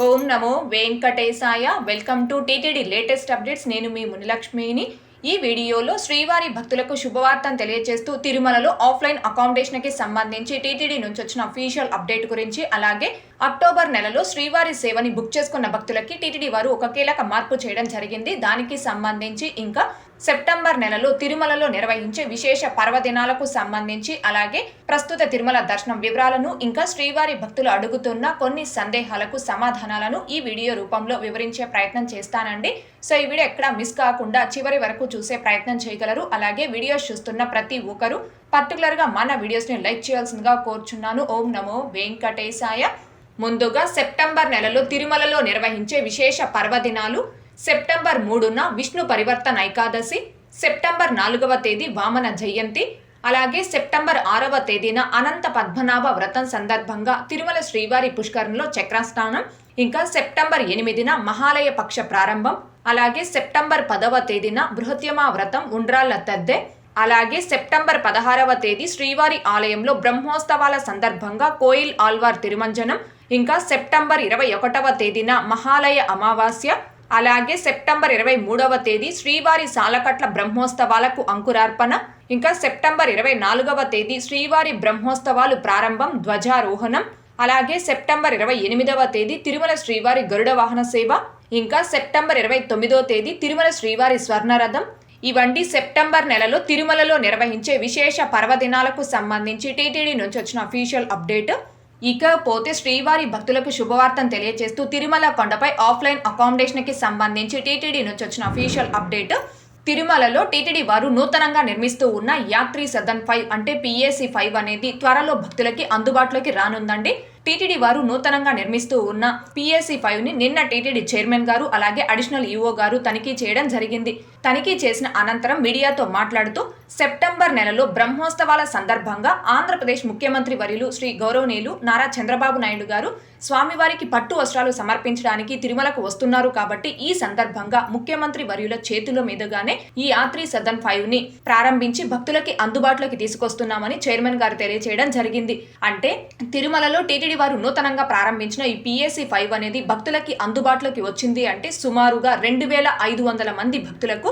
ఓం నమో వెంకటేశాయ. Welcome to TTD latest updates. నేను మీ మునిలక్ష్మిని. ఈ వీడియోలో శ్రీవారి భక్తులకు శుభవార్తను తెలియజేస్తూ తిరుమలలో ఆఫ్లైన్ అకామిడేషన్కి సంబంధించి టీటీడీ నుంచి వచ్చిన అఫీషియల్ అప్డేట్ గురించి అలాగే అక్టోబర్ నెలలో శ్రీవారి సేవని బుక్ చేసుకున్న భక్తులకి టీటీడీ వారు ఒక కీలక మార్పు చేయడం జరిగింది. దానికి సంబంధించి ఇంకా సెప్టెంబర్ నెలలో తిరుమలలో నిర్వహించే విశేష పర్వదినాలకు సంబంధించి అలాగే ప్రస్తుత తిరుమల దర్శనం వివరాలను ఇంకా శ్రీవారి భక్తులు అడుగుతున్న కొన్ని సందేహాలకు సమాధానాలను ఈ వీడియో రూపంలో వివరించే ప్రయత్నం చేస్తానండి. సో ఈ వీడియో ఎక్కడ మిస్ కాకుండా చివరి వరకు చూసే ప్రయత్నం చేయగలరు. అలాగే వీడియోస్ చూస్తున్న ప్రతి ఒక్కరు పర్టికులర్గా మన వీడియోస్ని లైక్ చేయాల్సిందిగా కోరుచున్నాను. ఓం నమో వెంకటేశాయ. ముందుగా సెప్టెంబర్ నెలలో తిరుమలలో నిర్వహించే విశేష పర్వదినాలు సెప్టెంబర్ మూడున విష్ణు పరివర్తన ఏకాదశి సెప్టెంబర్ నాలుగవ తేదీ వామన జయంతి అలాగే సెప్టెంబర్ ఆరవ తేదీన అనంత పద్మనాభ వ్రతం సందర్భంగా తిరుమల శ్రీవారి పుష్కరంలో చక్రస్నానం ఇంకా సెప్టెంబర్ ఎనిమిదిన మహాలయ పక్ష ప్రారంభం అలాగే సెప్టెంబర్ పదవ తేదీన బృహత్యమా వ్రతం ఉండ్రాళ్ళ తద్దె అలాగే సెప్టెంబర్ పదహారవ తేదీ శ్రీవారి ఆలయంలో బ్రహ్మోత్సవాల సందర్భంగా కోయిల్ ఆల్వార్ తిరుమంజనం ఇంకా సెప్టెంబర్ ఇరవై ఒకటవ తేదీన మహాలయ అమావాస్య అలాగే సెప్టెంబర్ ఇరవై మూడవ తేదీ శ్రీవారి సాలకట్ల బ్రహ్మోత్సవాలకు అంకురార్పణ. ఇంకా సెప్టెంబర్ ఇరవై నాలుగవ తేదీ శ్రీవారి బ్రహ్మోత్సవాలు ప్రారంభం ధ్వజారోహణం. అలాగే సెప్టెంబర్ ఇరవై ఎనిమిదవ తేదీ తిరుమల శ్రీవారి గరుడ వాహన సేవ. ఇంకా సెప్టెంబర్ ఇరవై తొమ్మిదవ తేదీ తిరుమల శ్రీవారి స్వర్ణరథం. ఇవంటి సెప్టెంబర్ నెలలో తిరుమలలో నిర్వహించే విశేష పర్వదినాలకు సంబంధించి టీటీడీ నుంచి వచ్చిన అఫీషియల్ అప్డేట్. ఇకపోతే శ్రీవారి భక్తులకు శుభవార్తను తెలియజేస్తూ తిరుమల కొండపై ఆఫ్లైన్ అకామిడేషన్కి సంబంధించి టీటీడీ నుంచి వచ్చిన అఫీషియల్ అప్డేట్. తిరుమలలో టీటీడీ వారు నూతనంగా నిర్మిస్తూ ఉన్న యాత్రి సదన్ ఫైవ్ అంటే పిఏసి ఫైవ్ అనేది త్వరలో భక్తులకి అందుబాటులోకి రానుందండి. టీటీడీ వారు నూతనంగా నిర్మిస్తూ ఉన్న పిఎస్సి ఫైవ్ని నిన్న టీటీడీ చైర్మన్ గారు అలాగే అడిషనల్ ఈఓ గారు తనిఖీ చేయడం జరిగింది. తనిఖీ చేసిన అనంతరం మీడియాతో మాట్లాడుతూ సెప్టెంబర్ నెలలో బ్రహ్మోత్సవాల సందర్భంగా ఆంధ్రప్రదేశ్ ముఖ్యమంత్రి వర్యులు శ్రీ గౌరవనీయులు నారా చంద్రబాబు నాయుడు గారు స్వామివారికి పట్టు వస్త్రాలు సమర్పించడానికి తిరుమలకు వస్తున్నారు కాబట్టి ఈ సందర్భంగా ముఖ్యమంత్రి వర్యుల చేతుల మీదుగానే ఈ యాత్రి సదన్ ఫైవ్ని ప్రారంభించి భక్తులకి అందుబాటులోకి తీసుకొస్తున్నామని చైర్మన్ గారు తెలియజేయడం జరిగింది. అంటే తిరుమలలో టీటీడీ వారు నూతనంగా ప్రారంభించిన ఈ పిఎస్సి ఫైవ్ అనేది భక్తులకి అందుబాటులోకి వచ్చింది అంటే సుమారుగా రెండు వేల ఐదు వందల మంది భక్తులకు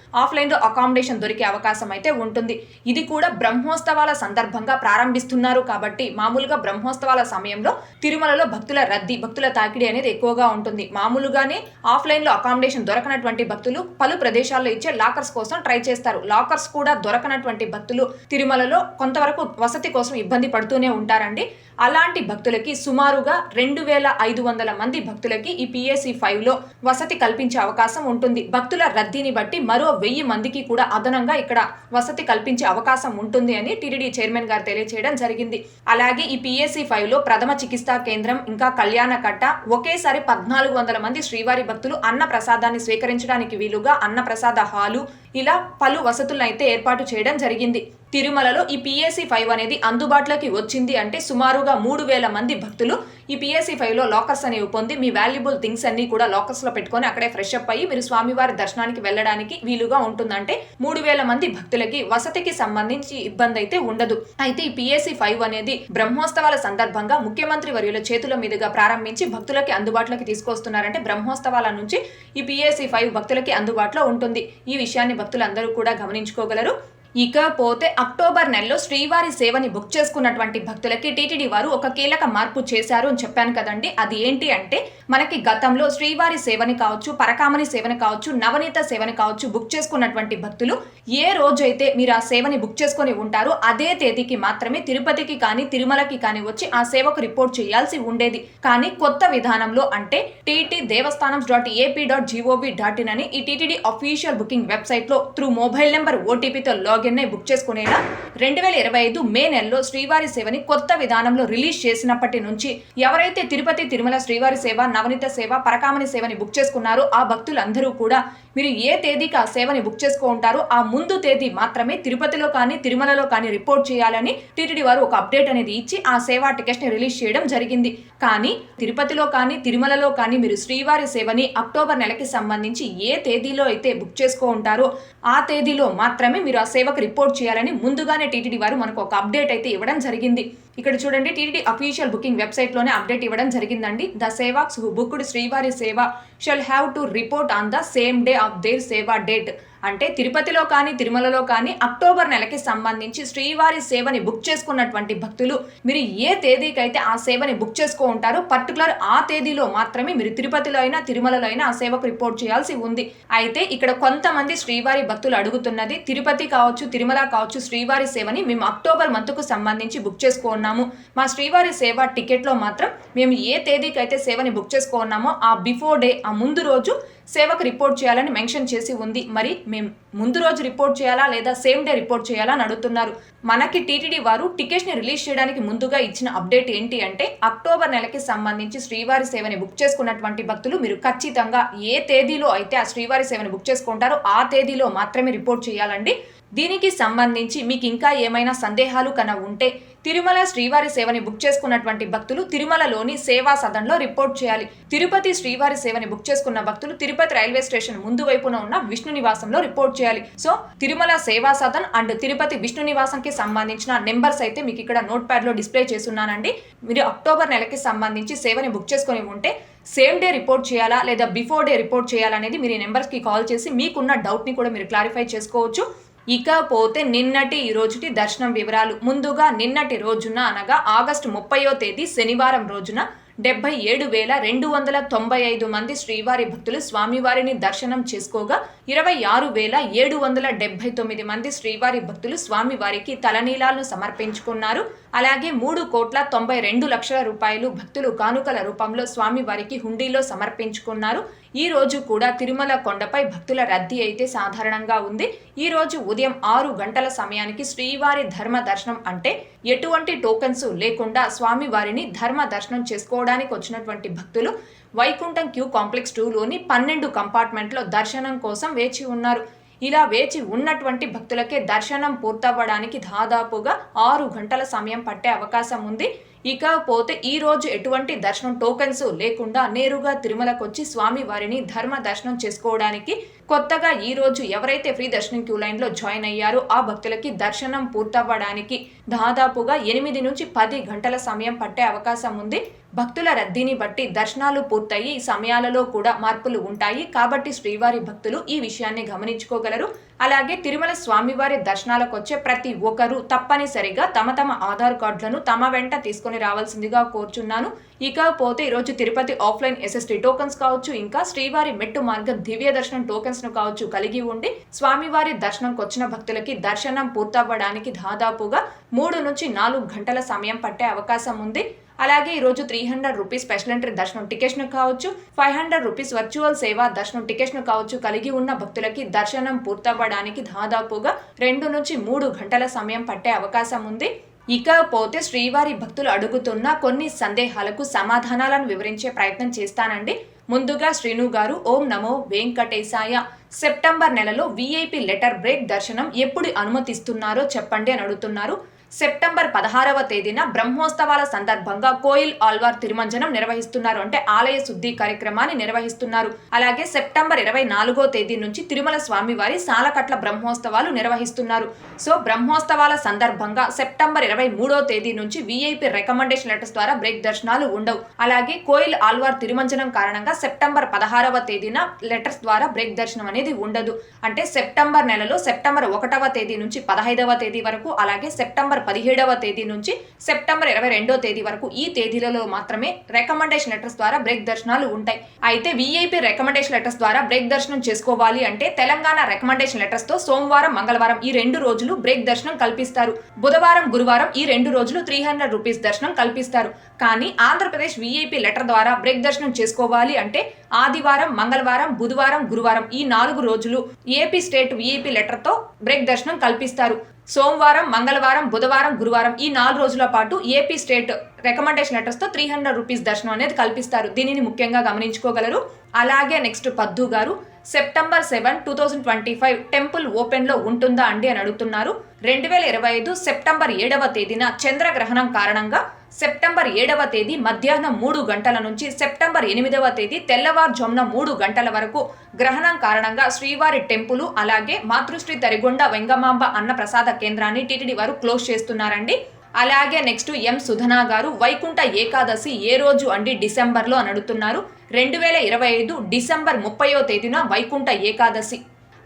ఆఫ్లైన్లో అకామిడేషన్ దొరికే అవకాశం అయితే ఉంటుంది. ఇది కూడా బ్రహ్మోత్సవాల సందర్భంగా ప్రారంభిస్తున్నారు కాబట్టి మామూలుగా బ్రహ్మోత్సవాల సమయంలో తిరుమలలో భక్తుల రద్దీ భక్తుల తాకిడి అనేది ఎక్కువగా ఉంటుంది. మామూలుగానే ఆఫ్లైన్లో అకామిడేషన్ దొరకనటువంటి భక్తులు పలు ప్రదేశాల్లో ఇచ్చే లాకర్స్ కోసం ట్రై చేస్తారు. లాకర్స్ కూడా దొరకనటువంటి భక్తులు తిరుమలలో కొంతవరకు వసతి కోసం ఇబ్బంది పడుతూనే ఉంటారండి. అలాంటి భక్తులకి సుమారుగా రెండు వేల ఐదు వందల మంది భక్తులకి ఈ పిఎస్సి ఫైవ్లో వసతి కల్పించే అవకాశం ఉంటుంది. భక్తుల రద్దీని బట్టి మరో వెయ్యి మందికి కూడా అదనంగా ఇక్కడ వసతి కల్పించే అవకాశం ఉంటుంది అని టీడీడీ చైర్మన్ గారు తెలియచేయడం జరిగింది. అలాగే ఈ పిఎస్సి ఫైవ్లో ప్రథమ చికిత్సా కేంద్రం ఇంకా కళ్యాణ కట్ట ఒకేసారి పద్నాలుగు వందల మంది శ్రీవారి భక్తులు అన్న ప్రసాదాన్ని స్వీకరించడానికి వీలుగా అన్న ప్రసాద హాలు ఇలా పలు వసతులను అయితే ఏర్పాటు చేయడం జరిగింది. తిరుమలలో ఈ పిఎస్సి ఫైవ్ అనేది అందుబాటులోకి వచ్చింది అంటే సుమారుగా మూడు వేల మంది భక్తులు ఈ పిఎస్సి ఫైవ్లో లాకర్స్ అనేవి పొంది మీ వాల్యుబుల్ థింగ్స్ అన్ని కూడా లాకర్స్లో పెట్టుకొని అక్కడే ఫ్రెష్ అప్ అయ్యి మీరు స్వామివారి దర్శనానికి వెళ్ళడానికి వీలుగా ఉంటుందంటే మూడు వేల మంది భక్తులకి వసతికి సంబంధించి ఇబ్బంది అయితే ఉండదు. అయితే ఈ పిఎస్సి ఫైవ్ అనేది బ్రహ్మోత్సవాల సందర్భంగా ముఖ్యమంత్రి వర్యుల చేతుల మీదుగా ప్రారంభించి భక్తులకి అందుబాటులోకి తీసుకొస్తున్నారంటే బ్రహ్మోత్సవాల నుంచి ఈ పిఎస్సి ఫైవ్ భక్తులకి అందుబాటులో ఉంటుంది. ఈ విషయాన్ని భక్తులందరూ కూడా గమనించుకోగలరు. ఇకపోతే అక్టోబర్ నెలలో శ్రీవారి సేవని బుక్ చేసుకున్నటువంటి భక్తులకి టీటీడీ వారు ఒక కీలక మార్పు చేశారు అని చెప్పాను కదండి. అది ఏంటి అంటే మనకి గతంలో శ్రీవారి సేవని కావచ్చు పరకామని సేవని కావచ్చు నవనీత సేవని కావచ్చు బుక్ చేసుకున్నటువంటి భక్తులు ఏ రోజైతే మీరు ఆ సేవని బుక్ చేసుకొని ఉంటారో అదే తేదీకి మాత్రమే తిరుపతికి కానీ తిరుమలకి కానీ వచ్చి ఆ సేవకు రిపోర్ట్ చేయాల్సి ఉండేది. కానీ కొత్త విధానంలో అంటే TT Devasthanam dot AP dot G O V dot in అని ఈ టీటీడీ అఫీషియల్ బుకింగ్ వెబ్సైట్లో త్రూ మొబైల్ నెంబర్ ఓటీపీతో లాగ్ లాగిన్ బుక్ చేసుకునేలా రెండు వేల ఇరవై ఐదు మే నెలలో శ్రీవారి సేవని కొత్త విధానంలో రిలీజ్ చేసినప్పటి నుంచి ఎవరైతే తిరుపతి తిరుమల శ్రీవారి సేవ నవనీత సేవ పరకామణి సేవని బుక్ చేసుకున్నారో ఆ భక్తులందరూ కూడా మీరు ఏ తేదీకి ఆ సేవని బుక్ చేసుకుంటారో ఆ ముందు తేదీ మాత్రమే తిరుపతిలో కానీ తిరుమలలో కానీ రిపోర్ట్ చేయాలని టీటీడీ వారు ఒక అప్డేట్ అనేది ఇచ్చి ఆ సేవా టికెట్స్ని రిలీజ్ చేయడం జరిగింది. కానీ తిరుపతిలో కానీ తిరుమలలో కానీ మీరు శ్రీవారి సేవని అక్టోబర్ నెలకి సంబంధించి ఏ తేదీలో అయితే బుక్ చేసుకో ఉంటారో ఆ తేదీలో మాత్రమే మీరు ఆ సేవ సేవకు రిపోర్ట్ చేయాలని ముందుగానే టీటీడీ వారు మనకు ఒక అప్డేట్ అయితే ఇవ్వడం జరిగింది. ఇక్కడ చూడండి టీటీడీ అఫీషియల్ బుకింగ్ వెబ్సైట్లోనే అప్డేట్ ఇవ్వడం జరిగిందండి. The sevaks who booked Srivari seva shall have to report on the same day of their seva date. అంటే తిరుపతిలో కానీ తిరుమలలో కానీ అక్టోబర్ నెలకి సంబంధించి శ్రీవారి సేవని బుక్ చేసుకున్నటువంటి భక్తులు మీరు ఏ తేదీకైతే ఆ సేవని బుక్ చేసుకో ఉంటారో పర్టికులర్ ఆ తేదీలో మాత్రమే మీరు తిరుపతిలో అయినా తిరుమలలో అయినా ఆ సేవకు రిపోర్ట్ చేయాల్సి ఉంది. అయితే ఇక్కడ కొంతమంది శ్రీవారి భక్తులు అడుగుతున్నది తిరుపతి కావచ్చు తిరుమల కావచ్చు శ్రీవారి సేవని మేము అక్టోబర్ మంత్కు సంబంధించి బుక్ చేసుకున్నాము మా శ్రీవారి సేవ టికెట్లో మాత్రం మేము ఏ తేదీకైతే సేవని బుక్ చేసుకున్నామో ఆ బిఫోర్ డే ఆ ముందు రోజు సేవకు రిపోర్ట్ చేయాలని మెన్షన్ చేసి ఉంది. మరి మేము ముందు రోజు రిపోర్ట్ చేయాలా లేదా సేమ్ డే రిపోర్ట్ చేయాలా అని అడుగుతున్నారు. మనకి టీటీడీ వారు టికెట్స్ని రిలీజ్ చేయడానికి ముందుగా ఇచ్చిన అప్డేట్ ఏంటి అంటే అక్టోబర్ నెలకి సంబంధించి శ్రీవారి సేవని బుక్ చేసుకున్నటువంటి భక్తులు మీరు ఖచ్చితంగా ఏ తేదీలో అయితే ఆ శ్రీవారి సేవని బుక్ చేసుకుంటారో ఆ తేదీలో మాత్రమే రిపోర్ట్ చేయాలండి. దీనికి సంబంధించి మీకు ఇంకా ఏమైనా సందేహాలు కన ఉంటే తిరుమల శ్రీవారి సేవని బుక్ చేసుకున్నటువంటి భక్తులు తిరుమలలోని సేవా సదన్లో రిపోర్ట్ చేయాలి. తిరుపతి శ్రీవారి సేవని బుక్ చేసుకున్న భక్తులు తిరుపతి రైల్వే స్టేషన్ ముందు వైపున ఉన్న విష్ణు నివాసంలో రిపోర్ట్ చేయాలి. సో తిరుమల సేవా సదన్ అండ్ తిరుపతి విష్ణు నివాసంకి సంబంధించిన నెంబర్స్ అయితే మీకు ఇక్కడ నోట్ ప్యాడ్లో డిస్ప్లే చేస్తున్నానండి. మీరు అక్టోబర్ నెలకి సంబంధించి సేవని బుక్ చేసుకొని ఉంటే సేమ్ డే రిపోర్ట్ చేయాలా లేదా బిఫోర్ డే రిపోర్ట్ చేయాలనేది మీరు ఈ నెంబర్స్కి కాల్ చేసి మీకున్న డౌట్ని కూడా మీరు క్లారిఫై చేసుకోవచ్చు. ఇకపోతే నిన్నటి ఈ రోజుటి దర్శనం వివరాలు. ముందుగా నిన్నటి రోజున అనగా ఆగస్టు ముప్పయో తేదీ శనివారం రోజున డెబ్బై ఏడు వేల రెండు వందల తొంభై ఐదు మంది శ్రీవారి భక్తులు స్వామివారిని దర్శనం చేసుకోగా ఇరవై ఆరు వేల ఏడు వందల డెబ్బై తొమ్మిది మంది శ్రీవారి భక్తులు స్వామివారికి తలనీలాలను సమర్పించుకున్నారు. అలాగే మూడు కోట్ల తొంభై రెండు లక్షల రూపాయలు భక్తులు కానుకల రూపంలో స్వామివారికి హుండీలో సమర్పించుకున్నారు. ఈ రోజు కూడా తిరుమల కొండపై భక్తుల రద్దీ అయితే సాధారణంగా ఉంది. ఈ రోజు ఉదయం ఆరు గంటల సమయానికి శ్రీవారి ధర్మ దర్శనం అంటే ఎటువంటి టోకెన్స్ లేకుండా స్వామివారిని ధర్మ దర్శనం చేసుకోవడానికి వచ్చినటువంటి భక్తులు వైకుంఠం క్యూ కాంప్లెక్స్ టూలోని పన్నెండు కంపార్ట్మెంట్లో దర్శనం కోసం వేచి ఉన్నారు. ఇలా వేచి ఉన్నటువంటి భక్తులకే దర్శనం పూర్తవ్వడానికి దాదాపుగా ఆరు గంటల సమయం పట్టే అవకాశం ఉంది. ఇకపోతే ఈ రోజు ఎటువంటి దర్శనం టోకెన్స్ లేకుండా నేరుగా తిరుమలకు వచ్చి స్వామి వారిని ధర్మ దర్శనం చేసుకోవడానికి కొత్తగా ఈ రోజు ఎవరైతే ఫ్రీ దర్శనం క్యూ లైన్లో జాయిన్ అయ్యారో ఆ భక్తులకి దర్శనం పూర్తవ్వడానికి దాదాపుగా ఎనిమిది నుంచి పది గంటల సమయం పట్టే అవకాశం ఉంది. భక్తుల రద్దీని బట్టి దర్శనాలు పూర్తయి సమయాలలో కూడా మార్పులు ఉంటాయి. కాబట్టి శ్రీవారి భక్తులు ఈ విషయాన్ని గమనించుకోగలరు. అలాగే తిరుమల స్వామివారి దర్శనాలకు వచ్చే ప్రతి ఒక్కరూ తప్పనిసరిగా తమ తమ ఆధార్ కార్డులను తమ వెంట తీసుకొని రావాల్సిందిగా కోరుచున్నాను. ఇకపోతే ఈరోజు తిరుపతి ఆఫ్లైన్ ఎస్ఎస్టీ టోకన్స్ కావచ్చు. ఇంకా శ్రీవారి మెట్టు మార్గం దివ్య దర్శనం టోకెన్స్ ను కావచ్చు. కలిగి ఉండి స్వామివారి దర్శనంకి వచ్చిన భక్తులకి దర్శనం పూర్తవ్వడానికి దాదాపుగా మూడు నుంచి నాలుగు గంటల సమయం పట్టే అవకాశం ఉంది. అలాగే ఈరోజు three hundred rupees special entry దర్శనం టికెట్ను కావచ్చు ఫైవ్ హండ్రెడ్ రూపీస్ వర్చువల్ సేవ దర్శనం టికెట్ను కావచ్చు కలిగి ఉన్న భక్తులకి దర్శనం పూర్తవ్వడానికి దాదాపుగా రెండు నుంచి మూడు గంటల సమయం పట్టే అవకాశం ఉంది. ఇకపోతే శ్రీవారి భక్తులు అడుగుతున్న కొన్ని సందేహాలకు సమాధానాలను వివరించే ప్రయత్నం చేస్తానండి. ముందుగా శ్రీను గారు ఓం నమో వెంకటేశాయ. సెప్టెంబర్ నెలలో విఐపి లెటర్ బ్రేక్ దర్శనం ఎప్పుడు అనుమతిస్తున్నారో చెప్పండి అని అడుగుతున్నారు. సెప్టెంబర్ పదహారవ తేదీన బ్రహ్మోత్సవాల సందర్భంగా కోయిల్ ఆల్వార్ తిరుమంజనం నిర్వహిస్తున్నారు. అంటే ఆలయ శుద్ధి కార్యక్రమాన్ని నిర్వహిస్తున్నారు. అలాగే సెప్టెంబర్ ఇరవై నాలుగో తేదీ నుంచి తిరుమల స్వామివారి సాలకట్ల బ్రహ్మోత్సవాలు నిర్వహిస్తున్నారు. సో బ్రహ్మోత్సవాల సందర్భంగా సెప్టెంబర్ ఇరవై మూడో తేదీ నుంచి విఐపి రికమెండేషన్ లెటర్స్ ద్వారా బ్రేక్ దర్శనాలు ఉండవు. అలాగే కోయిల్ ఆల్వార్ తిరుమంజనం కారణంగా సెప్టెంబర్ పదహారవ తేదీన లెటర్స్ ద్వారా బ్రేక్ దర్శనం అనేది ఉండదు. అంటే సెప్టెంబర్ నెలలో సెప్టెంబర్ ఒకటవ తేదీ నుంచి పదహైదవ తేదీ వరకు అలాగే సెప్టెంబర్ పదిహేడవ తేదీ నుంచి సెప్టెంబర్ ఇరవై రెండో తేదీ వరకు ఈ తేదీలలో మాత్రమే రికమెండేషన్ లెటర్స్ ద్వారా బ్రేక్ దర్శనాలు ఉంటాయి. అయితే వీఐపీ రికమెండేషన్ లెటర్స్ ద్వారా బ్రేక్ దర్శనం చేసుకోవాలి అంటే తెలంగాణ రికమెండేషన్ లెటర్స్తో సోమవారం మంగళవారం ఈ రెండు రోజులు బ్రేక్ దర్శనం కల్పిస్తారు. బుధవారం గురువారం ఈ రెండు రోజులు త్రీ హండ్రెడ్ రూపీస్ దర్శనం కల్పిస్తారు. కానీ ఆంధ్రప్రదేశ్ వీఐపీ లెటర్ ద్వారా బ్రేక్ దర్శనం చేసుకోవాలి అంటే ఆదివారం మంగళవారం బుధవారం గురువారం ఈ నాలుగు రోజులు ఏపీ స్టేట్ వీఐపీ లెటర్తో బ్రేక్ దర్శనం కల్పిస్తారు. సోమవారం మంగళవారం బుధవారం గురువారం ఈ నాలుగు రోజుల పాటు ఏపీ స్టేట్ రికమెండేషన్ లెటర్స్తో త్రీ హండ్రెడ్ రూపీస్ దర్శనం అనేది కల్పిస్తారు. దీనిని ముఖ్యంగా గమనించుకోగలరు. అలాగే నెక్స్ట్ పద్దు గారు September seven two thousand twenty five temple ఓపెన్లో ఉంటుందా అండి అని అడుగుతున్నారు. రెండు వేల ఇరవై ఐదు సెప్టెంబర్ ఏడవ తేదీన చంద్రగ్రహణం కారణంగా సెప్టెంబర్ ఏడవ తేదీ మధ్యాహ్నం మూడు గంటల నుంచి సెప్టెంబర్ ఎనిమిదవ తేదీ తెల్లవారుజామున మూడు గంటల వరకు గ్రహణం కారణంగా శ్రీవారి టెంపుల్ అలాగే మాతృశ్రీ తరిగొండ వెంగమాంబ అన్న ప్రసాద కేంద్రాన్ని టీటీడీ వారు క్లోజ్ చేస్తున్నారండి. అలాగే నెక్స్ట్ ఎం సుధనా గారు వైకుంఠ ఏకాదశి ఏ రోజు అండి డిసెంబర్లో అని అడుగుతున్నారు. రెండు వేల ఇరవై ఐదు డిసెంబర్ ముప్పయో తేదీన వైకుంఠ ఏకాదశి.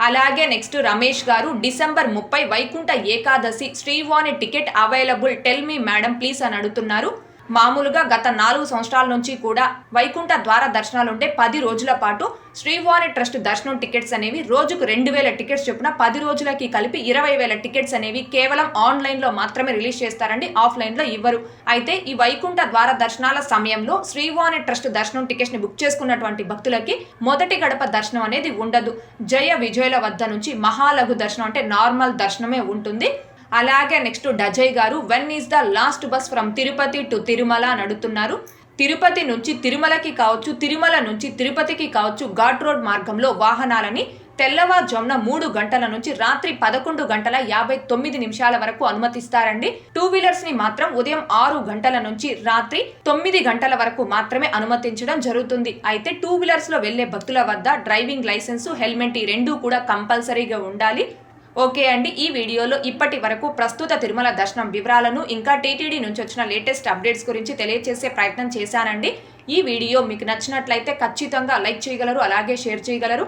అలాగే నెక్స్ట్ రమేష్ గారు డిసెంబర్ ముప్పై Vaikuntha Ekadashi Srivani ticket available tell me madam please అని అడుగుతున్నారు. మామూలుగా గత నాలుగు సంవత్సరాల నుంచి కూడా వైకుంఠ ద్వార దర్శనాలు ఉంటే పది రోజుల పాటు శ్రీవాణి ట్రస్ట్ దర్శనం టికెట్స్ అనేవి రోజుకు రెండు వేల టికెట్స్ చొప్పున పది రోజులకి కలిపి ఇరవై వేల టికెట్స్ అనేవి కేవలం ఆన్లైన్లో మాత్రమే రిలీజ్ చేస్తారండి ఆఫ్లైన్లో ఇవ్వరు. అయితే ఈ వైకుంఠ ద్వార దర్శనాల సమయంలో శ్రీవాణి ట్రస్ట్ దర్శనం టికెట్స్ని బుక్ చేసుకున్నటువంటి భక్తులకి మొదటి గడప దర్శనం అనేది ఉండదు. జయ విజయుల వద్ద నుంచి మహాలఘు దర్శనం అంటే నార్మల్ దర్శనమే ఉంటుంది. అలాగే నెక్స్ట్ డజయ్ గారు when is the last bus from Tirupati to Tirumala అని అడుగుతున్నారు. తిరుపతి నుంచి తిరుమలకి కావచ్చు తిరుమల నుంచి తిరుపతికి కావచ్చు ఘాట్ రోడ్ మార్గంలో వాహనాలని తెల్లవారుజామున మూడు గంటల నుంచి రాత్రి పదకొండు గంటల యాభై తొమ్మిది నిమిషాల వరకు అనుమతిస్తారండి. టూ వీలర్స్ని మాత్రం ఉదయం ఆరు గంటల నుంచి రాత్రి తొమ్మిది గంటల వరకు మాత్రమే అనుమతించడం జరుగుతుంది. అయితే టూ వీలర్స్లో వెళ్ళే భక్తుల వద్ద డ్రైవింగ్ లైసెన్స్ హెల్మెట్ ఈ రెండూ కూడా కంపల్సరీగా ఉండాలి. ఓకే అండి ఈ వీడియోలో ఇప్పటి వరకు ప్రస్తుత తిరుమల దర్శనం వివరాలను ఇంకా టీటీడీ నుంచి వచ్చిన లేటెస్ట్ అప్డేట్స్ గురించి తెలియజేసే ప్రయత్నం చేశానండి. ఈ వీడియో మీకు నచ్చినట్లయితే ఖచ్చితంగా లైక్ చేయగలరు అలాగే షేర్ చేయగలరు.